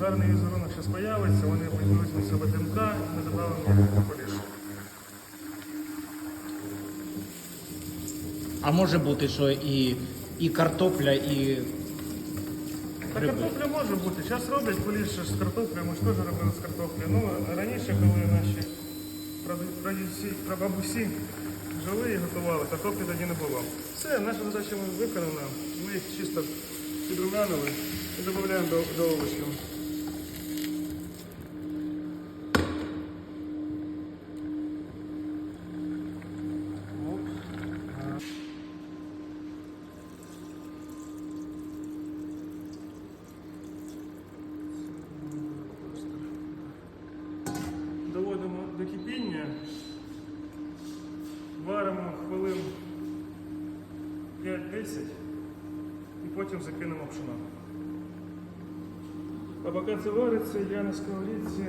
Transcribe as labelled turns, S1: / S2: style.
S1: гарний візерунок зараз появиться, вони візьмуть себе ДМК, і ми додамо полішу.
S2: А може бути, що і, і картопля, і
S1: Та картопля може бути. Зараз роблять поліше з картоплі, ми ж теж робили з картоплі. Ну, раніше, коли наші прадідусі, прабабусі жили і готували, картоплі тоді не було. Все, наша задача виконана. Ми їх чисто підрумянили і додаємо до, до овочів. Доводимо до кипіння, варимо хвилин 5-10 і потім закинемо пшено. А поки це вариться, я на сковорідці